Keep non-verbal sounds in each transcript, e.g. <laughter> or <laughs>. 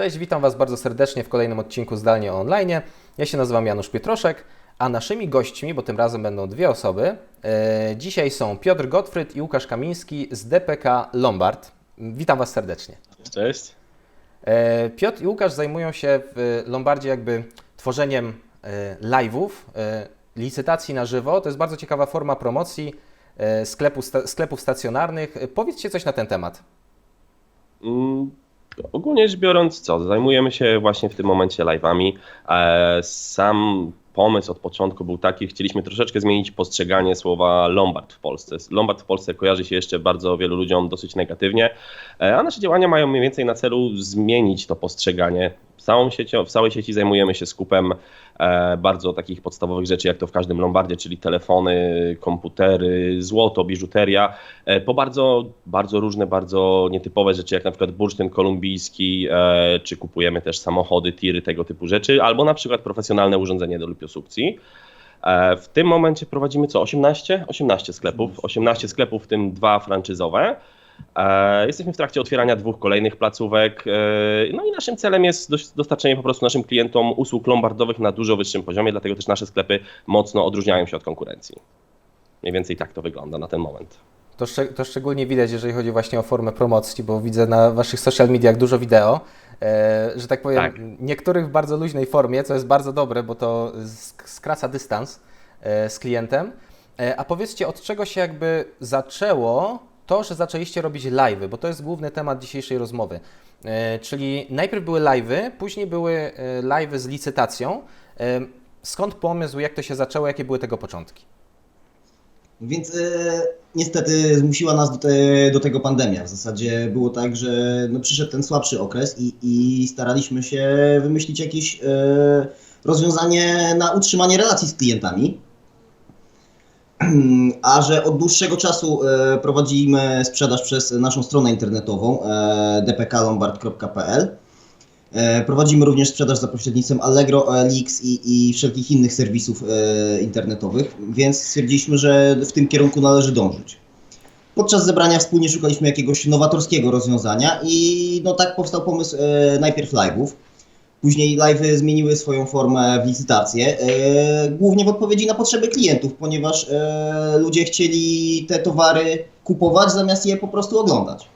Cześć, witam Was bardzo serdecznie w kolejnym odcinku Zdalnie Online. Ja się nazywam Janusz Pietroszek, a naszymi gośćmi, bo tym razem będą dwie osoby, e, dzisiaj są Piotr Gottfried i Łukasz Kamiński z DPK Lombard. Witam Was serdecznie. Cześć. E, Piotr i Łukasz zajmują się w Lombardzie jakby tworzeniem e, live'ów, licytacji na żywo. To jest bardzo ciekawa forma promocji sklepu, sta, sklepów stacjonarnych. Powiedzcie coś na ten temat. Mm, ogólnie rzecz biorąc, co? Zajmujemy się właśnie w tym momencie live'ami. E, Sam pomysł od początku był taki, chcieliśmy troszeczkę zmienić postrzeganie słowa Lombard w Polsce. Lombard w Polsce kojarzy się jeszcze bardzo wielu ludziom dosyć negatywnie, e, a nasze działania mają mniej więcej na celu zmienić to postrzeganie. Całą siecią, w całej sieci zajmujemy się skupem bardzo takich podstawowych rzeczy, jak to w każdym Lombardzie, czyli telefony, komputery, złoto, biżuteria, e, po bardzo, bardzo różne, bardzo nietypowe rzeczy, jak na przykład bursztyn kolumbijski, e, czy kupujemy też samochody, tiry, tego typu rzeczy, albo na przykład profesjonalne urządzenie do lipiosukcji. E, W tym momencie prowadzimy co? 18? 18 sklepów. 18 sklepów, w tym dwa franczyzowe. E, Jesteśmy w trakcie otwierania dwóch kolejnych placówek. e, No i naszym celem jest dostarczenie po prostu naszym klientom usług lombardowych na dużo wyższym poziomie, dlatego też nasze sklepy mocno odróżniają się od konkurencji. Mniej więcej tak to wygląda na ten moment. To, szczeg- to szczególnie widać, jeżeli chodzi właśnie o formę promocji, bo widzę na Waszych social mediach dużo wideo, e, że tak powiem, Tak. niektórych w bardzo luźnej formie, co jest bardzo dobre, bo to sk- skraca dystans z klientem. A powiedzcie, od czego się jakby zaczęło to, że zaczęliście robić live'y, bo to jest główny temat dzisiejszej rozmowy. E, czyli najpierw były live'y, później były e, live'y z licytacją. E, skąd pomysł, jak to się zaczęło, jakie były tego początki? Więc e, niestety zmusiła nas do, te, do tego pandemia. W zasadzie było tak, że no, przyszedł ten słabszy okres i, i staraliśmy się wymyślić jakieś e, rozwiązanie na utrzymanie relacji z klientami. <clears throat> A że od dłuższego czasu e, prowadzimy sprzedaż przez naszą stronę internetową e, dpklombard.pl. E, Prowadzimy również sprzedaż za pośrednictwem Allegro, OLX i, i wszelkich innych serwisów internetowych, więc stwierdziliśmy, że w tym kierunku należy dążyć. Podczas zebrania wspólnie szukaliśmy jakiegoś nowatorskiego rozwiązania i no tak powstał pomysł najpierw live'ów. Później live'y zmieniły swoją formę w licytację, e, głównie w odpowiedzi na potrzeby klientów, ponieważ e, ludzie chcieli te towary kupować zamiast je po prostu oglądać.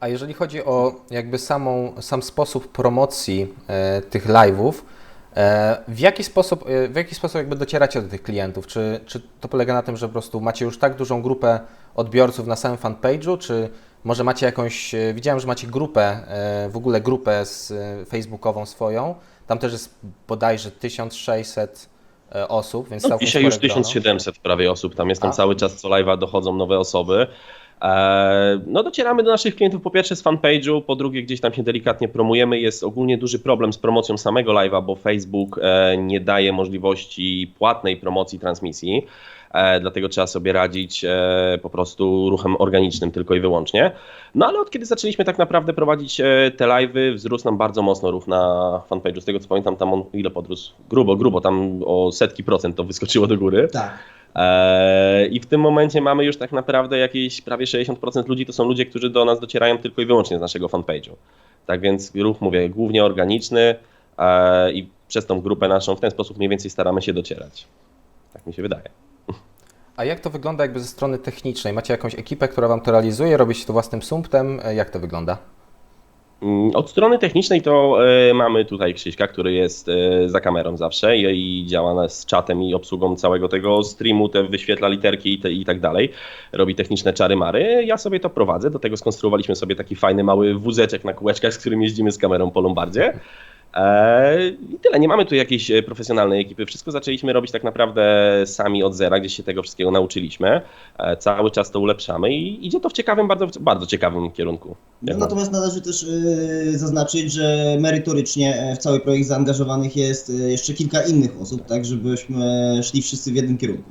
A jeżeli chodzi o jakby samą, sam sposób promocji e, tych live'ów, w jaki sposób, w jaki sposób jakby docieracie do tych klientów? Czy, czy to polega na tym, że po prostu macie już tak dużą grupę odbiorców na samym fanpage'u, czy może macie jakąś, e, widziałem, że macie grupę, e, w ogóle grupę z, e, facebookową swoją, tam też jest bodajże 1600 e, osób, więc No, dzisiaj już spore grono. 1700 prawie osób, tam jest tam A. cały czas co live'a dochodzą nowe osoby. No docieramy do naszych klientów po pierwsze z fanpage'u, po drugie gdzieś tam się delikatnie promujemy. Jest ogólnie duży problem z promocją samego live'a, bo Facebook nie daje możliwości płatnej promocji transmisji. E, Dlatego trzeba sobie radzić e, po prostu ruchem organicznym tylko i wyłącznie. No ale od kiedy zaczęliśmy tak naprawdę prowadzić e, te live'y, wzrósł nam bardzo mocno ruch na fanpage'u. Z tego co pamiętam, tam on ile podrósł? Grubo, grubo, tam o setki procent to wyskoczyło do góry. Tak. I w tym momencie mamy już tak naprawdę jakieś prawie 60% ludzi to są ludzie, którzy do nas docierają tylko i wyłącznie z naszego fanpage'u. Tak więc ruch, mówię, głównie organiczny i przez tą grupę naszą w ten sposób mniej więcej staramy się docierać. Tak mi się wydaje. A jak to wygląda jakby ze strony technicznej? Macie jakąś ekipę, która Wam to realizuje? Robicie to własnym sumptem? E, Jak to wygląda? Mm, Od strony technicznej to e, mamy tutaj Krzyśka, który jest e, za kamerą zawsze i, działa z czatem i obsługą całego tego streamu, te wyświetla literki i, te, i tak dalej. Robi techniczne czary-mary. Ja sobie to prowadzę. Do tego skonstruowaliśmy sobie taki fajny mały wózeczek na kółeczkach, z którym jeździmy z kamerą po Lombardzie. E, I tyle, nie mamy tu jakiejś e, profesjonalnej ekipy. Wszystko zaczęliśmy robić tak naprawdę sami od zera, gdzieś się tego wszystkiego nauczyliśmy. E, Cały czas to ulepszamy i idzie to w ciekawym, bardzo, bardzo ciekawym kierunku. No, natomiast należy też y, zaznaczyć, że merytorycznie e, w cały projekt zaangażowanych jest y, jeszcze kilka innych osób, tak żebyśmy szli wszyscy w jednym kierunku.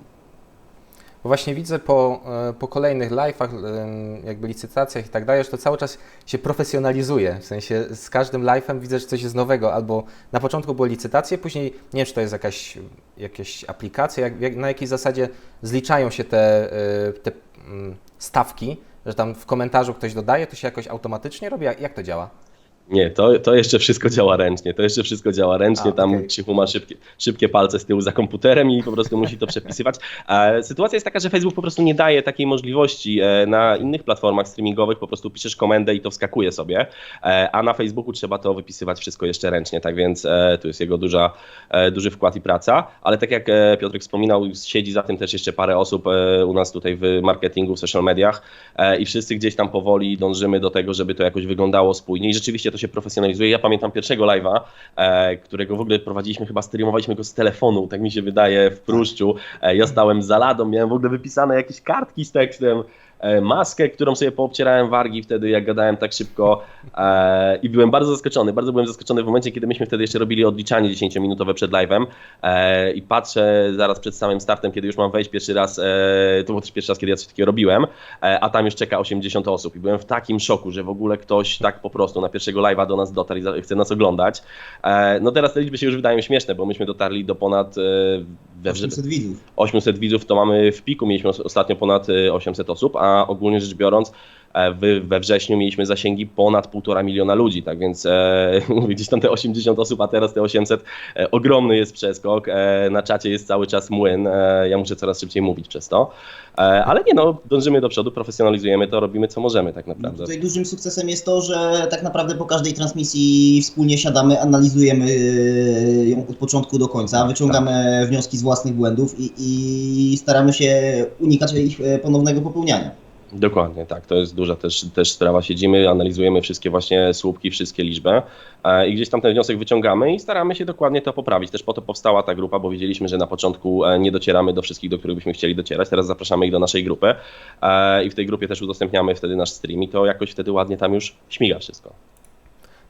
Bo właśnie widzę po, e, po kolejnych live'ach, em, jakby licytacjach i tak dalej, że to cały czas się profesjonalizuje. W sensie z każdym live'em widzę, że coś jest nowego. Albo na początku były licytacje, później nie wiem, czy to jest jakaś, jakaś aplikacja, jak, jak, na jakiej zasadzie zliczają się te, e, te mm, stawki, że tam w komentarzu ktoś dodaje, to się jakoś automatycznie robi? Jak, jak to działa? Nie, to, to jeszcze wszystko działa ręcznie. To jeszcze wszystko działa ręcznie. A, Tam okej. Krzychu ma szybkie, szybkie palce z tyłu za komputerem i po prostu musi to przepisywać. E, sytuacja jest taka, że Facebook po prostu nie daje takiej możliwości. E, na innych platformach streamingowych po prostu piszesz komendę i to wskakuje sobie, e, a na Facebooku trzeba to wypisywać wszystko jeszcze ręcznie. Tak więc e, tu jest jego duża, duży wkład i praca. Ale tak jak Piotrek wspominał, siedzi za tym też jeszcze parę osób u nas tutaj w marketingu, w social mediach i wszyscy gdzieś tam powoli dążymy do tego, żeby to jakoś wyglądało spójnie i rzeczywiście to się profesjonalizuje. Ja pamiętam pierwszego live'a, e, którego w ogóle prowadziliśmy, chyba streamowaliśmy go z telefonu, tak mi się wydaje, w Pruszczu. E, ja stałem za ladą, miałem w ogóle wypisane jakieś kartki z tekstem, maskę, którą sobie poobcierałem wargi wtedy, jak gadałem tak szybko e, i byłem bardzo zaskoczony. Bardzo byłem zaskoczony w momencie, kiedy myśmy wtedy jeszcze robili odliczanie 10-minutowe przed live'em e, i patrzę zaraz przed samym startem, kiedy już mam wejść pierwszy raz, e, to był też pierwszy raz, kiedy ja coś takiego robiłem, e, a tam już czeka 80 osób i byłem w takim szoku, że w ogóle ktoś tak po prostu na pierwszego live'a do nas dotarł i chce nas oglądać. E, no teraz te liczby się już wydają śmieszne, bo myśmy dotarli do ponad e, we wrze- 800 widzów. 800 widzów to mamy w piku, mieliśmy os- ostatnio ponad y, 800 osób, a ogólnie rzecz biorąc we wrześniu mieliśmy zasięgi ponad 1,5 miliona ludzi, tak więc e, <laughs> mówię, gdzieś tam te 80 osób, a teraz te 800, e, ogromny jest przeskok, e, na czacie jest cały czas młyn, e, ja muszę coraz szybciej mówić przez to, e, ale nie no, dążymy do przodu, profesjonalizujemy to, robimy co możemy tak naprawdę. tutaj dużym sukcesem jest to, że tak naprawdę po każdej transmisji wspólnie siadamy, analizujemy ją od początku do końca, wyciągamy wnioski z własnych błędów i, i staramy się unikać ich e, ponownego popełniania. Dokładnie, tak. To jest duża też, też sprawa. Siedzimy, analizujemy wszystkie właśnie słupki, wszystkie liczby e, i gdzieś tam ten wniosek wyciągamy i staramy się dokładnie to poprawić. Też po to powstała ta grupa, bo wiedzieliśmy, że na początku e, nie docieramy do wszystkich, do których byśmy chcieli docierać. Teraz zapraszamy ich do naszej grupy e, i w tej grupie też udostępniamy wtedy nasz stream i to jakoś wtedy ładnie tam już śmiga wszystko.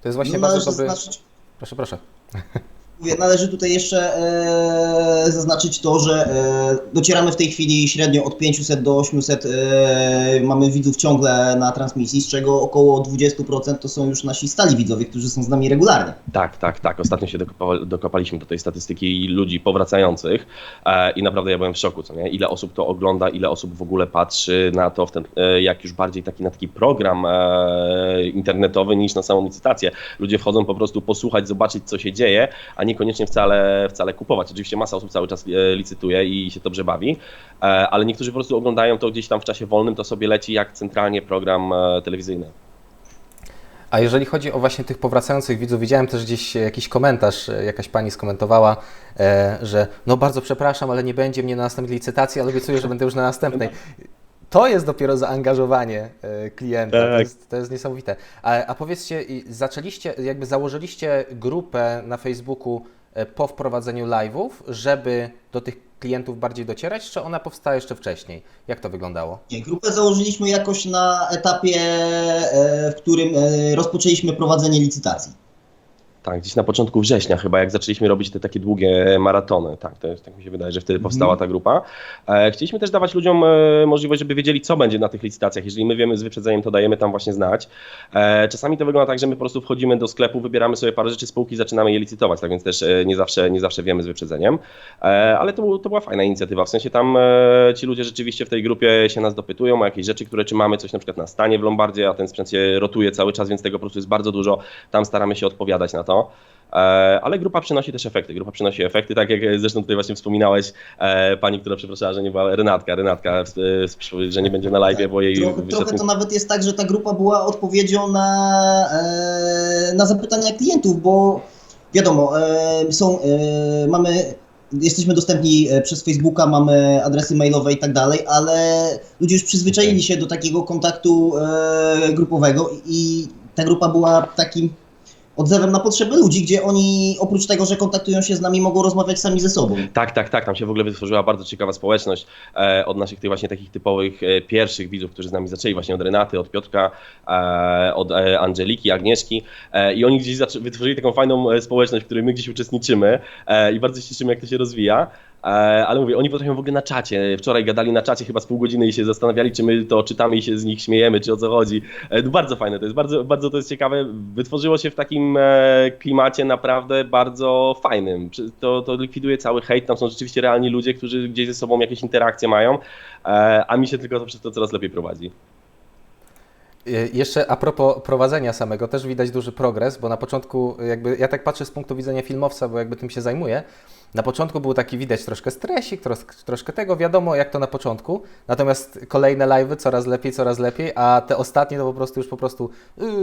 To jest właśnie No, bardzo dobry... zaznaczyć, Proszę, proszę. <laughs> należy tutaj jeszcze e, zaznaczyć to, że e, docieramy w tej chwili średnio od 500 do 800 e, mamy widzów ciągle na transmisji, z czego około 20% to są już nasi stali widzowie, którzy są z nami regularnie. Tak, tak, tak. Ostatnio się dokopa- dokopaliśmy do tej statystyki ludzi powracających e, i naprawdę ja byłem w szoku, co nie? Ile osób to ogląda, ile osób w ogóle patrzy na to, w ten, e, jak już bardziej taki na taki program e, internetowy niż na samą licytację. Ludzie wchodzą po prostu posłuchać, zobaczyć co się dzieje, a niekoniecznie wcale, wcale kupować. Oczywiście masa osób cały czas e, licytuje i się dobrze bawi, e, ale niektórzy po prostu oglądają to gdzieś tam w czasie wolnym, to sobie leci jak centralnie program e, telewizyjny. A jeżeli chodzi o właśnie tych powracających widzów, widziałem też gdzieś jakiś komentarz, jakaś pani skomentowała, że no bardzo przepraszam, ale nie będzie mnie na następnej licytacji, ale obiecuję, że będę już na następnej. To jest dopiero zaangażowanie e, klienta, to Tak. jest, to jest niesamowite. A, a powiedzcie, zaczęliście, jakby założyliście grupę na Facebooku e, po wprowadzeniu live'ów, żeby do tych klientów bardziej docierać, czy ona powstała jeszcze wcześniej? Jak to wyglądało? Nie, grupę założyliśmy jakoś na etapie, e, w którym rozpoczęliśmy prowadzenie licytacji. Tak, gdzieś na początku września chyba, jak zaczęliśmy robić te takie długie maratony. Tak, to tak mi się wydaje, że wtedy powstała ta grupa. E, chcieliśmy też dawać ludziom e, możliwość, żeby wiedzieli, co będzie na tych licytacjach. Jeżeli my wiemy z wyprzedzeniem, to dajemy tam właśnie znać. E, czasami to wygląda tak, że my po prostu wchodzimy do sklepu, wybieramy sobie parę rzeczy z półki i zaczynamy je licytować, tak więc też nie zawsze, nie zawsze wiemy z wyprzedzeniem. Ale to, to była fajna inicjatywa, w sensie tam ci ludzie rzeczywiście w tej grupie się nas dopytują o jakieś rzeczy, które czy mamy coś na przykład na stanie w Lombardzie, a ten sprzęt się rotuje cały czas, więc tego po prostu jest bardzo dużo. Tam staramy się odpowiadać na to. E, Ale grupa przynosi też efekty. Grupa przynosi efekty, tak jak zresztą tutaj właśnie wspominałeś, e, pani, która przepraszała, że nie była Renatka, Renatka, e, że nie będzie na live, bo jej Trochę, trochę to nawet jest tak, że ta grupa była odpowiedzią na, na zapytania klientów, bo wiadomo, są, mamy, jesteśmy dostępni przez Facebooka, mamy adresy mailowe i tak dalej, ale ludzie już przyzwyczaili się do takiego kontaktu e, grupowego i ta grupa była takim odzewem na potrzeby ludzi, gdzie oni oprócz tego, że kontaktują się z nami, mogą rozmawiać sami ze sobą. Tak, tak, tak. Tam się w ogóle wytworzyła bardzo ciekawa społeczność e, od naszych tych właśnie takich typowych e, pierwszych widzów, którzy z nami zaczęli, właśnie od Renaty, od Piotrka, e, od e, Angeliki, Agnieszki e, i oni gdzieś wytworzyli taką fajną e, społeczność, w której my gdzieś uczestniczymy i bardzo się cieszymy, jak to się rozwija. E, ale mówię, oni potrafią w ogóle na czacie. Wczoraj gadali na czacie chyba z pół godziny i się zastanawiali, czy my to czytamy i się z nich śmiejemy, czy o co chodzi. E, no bardzo fajne, to jest bardzo, bardzo to jest ciekawe. Wytworzyło się w takim e, klimacie naprawdę bardzo fajnym. To, to likwiduje cały hejt, tam są rzeczywiście realni ludzie, którzy gdzieś ze sobą jakieś interakcje mają, a mi się tylko to przez to coraz lepiej prowadzi. Jeszcze a propos prowadzenia samego, też widać duży progres, bo na początku, jakby ja tak patrzę z punktu widzenia filmowca, bo jakby tym się zajmuję. Na początku był taki widać troszkę stresik, tros, troszkę tego, wiadomo jak to na początku. Natomiast kolejne live'y coraz lepiej, coraz lepiej, a te ostatnie to po prostu już po prostu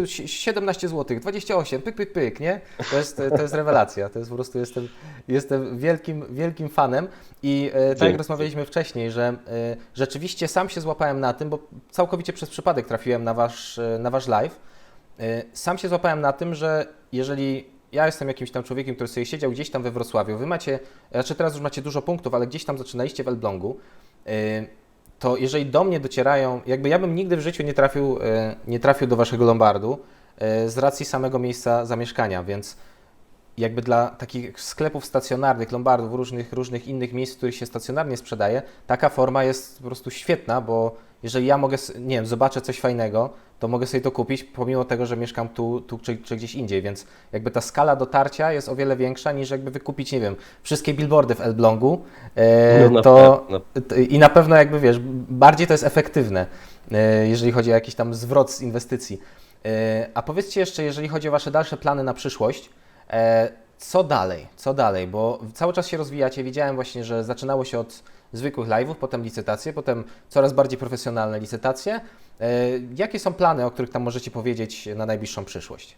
y, si- 17 zł, 28, pyk, pyk, pyk, nie? To jest, to jest rewelacja. To jest po prostu jestem, jestem wielkim, wielkim fanem i e, tak jak rozmawialiśmy wcześniej, że e, rzeczywiście sam się złapałem na tym, bo całkowicie przez przypadek trafiłem na wasz, e, na wasz live. E, Sam się złapałem na tym, że jeżeli ja jestem jakimś tam człowiekiem, który sobie siedział gdzieś tam we Wrocławiu, wy macie, znaczy teraz już macie dużo punktów, ale gdzieś tam zaczynaliście w Elblągu, e, to jeżeli do mnie docierają, jakby ja bym nigdy w życiu nie trafił, e, nie trafił do waszego Lombardu e, z racji samego miejsca zamieszkania, więc jakby dla takich sklepów stacjonarnych, lombardów, różnych, różnych innych miejsc, w których się stacjonarnie sprzedaje, taka forma jest po prostu świetna, bo jeżeli ja mogę, nie wiem, zobaczę coś fajnego, to mogę sobie to kupić, pomimo tego, że mieszkam tu, tu czy, czy gdzieś indziej, więc jakby ta skala dotarcia jest o wiele większa niż jakby wykupić, nie wiem, wszystkie billboardy w Elblągu, e, No na to i na pewno jakby wiesz, bardziej to jest efektywne, e, jeżeli chodzi o jakiś tam zwrot z inwestycji. E, A powiedzcie jeszcze, jeżeli chodzi o Wasze dalsze plany na przyszłość, e, co dalej? Co dalej? Bo cały czas się rozwijacie. Widziałem właśnie, że zaczynało się od zwykłych live'ów, potem licytacje, potem coraz bardziej profesjonalne licytacje. E, Jakie są plany, o których tam możecie powiedzieć na najbliższą przyszłość?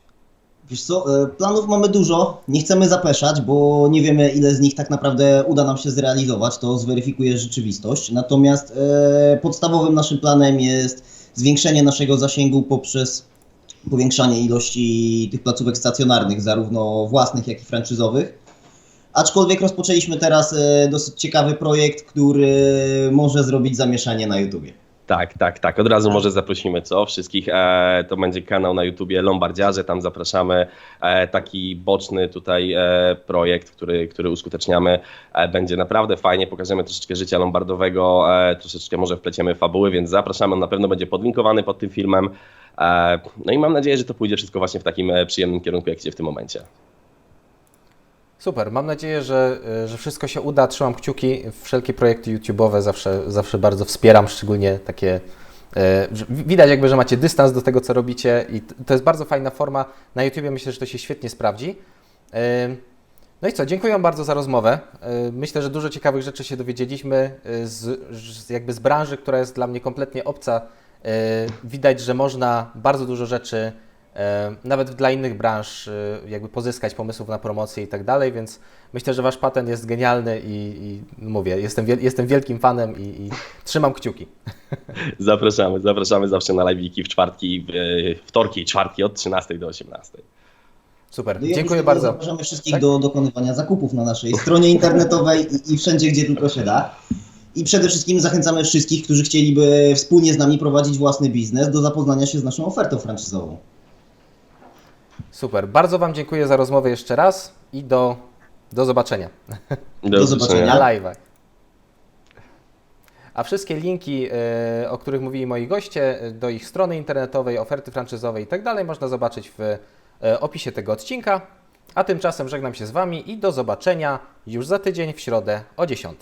Wiesz co, e, planów mamy dużo, nie chcemy zapeszać, bo nie wiemy ile z nich tak naprawdę uda nam się zrealizować, to zweryfikuje rzeczywistość. Natomiast e, podstawowym naszym planem jest zwiększenie naszego zasięgu poprzez powiększanie ilości tych placówek stacjonarnych, zarówno własnych, jak i franczyzowych. Aczkolwiek rozpoczęliśmy teraz e, dosyć ciekawy projekt, który może zrobić zamieszanie na YouTubie. Tak, tak, tak. Od razu może zaprosimy co? Wszystkich. E, to będzie kanał na YouTubie Lombardziarze, tam zapraszamy. E, taki boczny tutaj e, projekt, który, który uskuteczniamy. E, będzie naprawdę fajnie, pokażemy troszeczkę życia lombardowego, e, troszeczkę może wpleciemy fabuły, więc zapraszamy. On na pewno będzie podlinkowany pod tym filmem. No i mam nadzieję, że to pójdzie wszystko właśnie w takim przyjemnym kierunku, jak idzie w tym momencie. Super, mam nadzieję, że, e, że wszystko się uda. Trzymam kciuki. Wszelkie projekty YouTube'owe zawsze, zawsze bardzo wspieram, szczególnie takie. e, Widać jakby, że macie dystans do tego, co robicie i to jest bardzo fajna forma. Na YouTubie myślę, że to się świetnie sprawdzi. E, No i co, dziękuję bardzo za rozmowę. Myślę, że dużo ciekawych rzeczy się dowiedzieliśmy z, jakby z branży, która jest dla mnie kompletnie obca. Widać, że można bardzo dużo rzeczy nawet dla innych branż e, jakby pozyskać pomysłów na promocję i tak dalej, więc myślę, że Wasz patent jest genialny i, i mówię, jestem, wiel, jestem wielkim fanem i, i trzymam kciuki. <laughs> Zapraszamy, zapraszamy zawsze na live'iki w czwartki, e, wtorki i czwartki od 13 do 18. Super, No dziękuję bardzo. Zapraszamy wszystkich Tak? do dokonywania zakupów na naszej stronie internetowej i, i wszędzie, gdzie tylko się da. I przede wszystkim zachęcamy wszystkich, którzy chcieliby wspólnie z nami prowadzić własny biznes, do zapoznania się z naszą ofertą franczyzową. Super, bardzo Wam dziękuję za rozmowę jeszcze raz i do, do zobaczenia. Do zobaczenia. na live'ach. A wszystkie linki, e, o których mówili moi goście, e, do ich strony internetowej, oferty franczyzowej i tak dalej, można zobaczyć w e, opisie tego odcinka. A tymczasem żegnam się z Wami i do zobaczenia już za tydzień w środę o 10.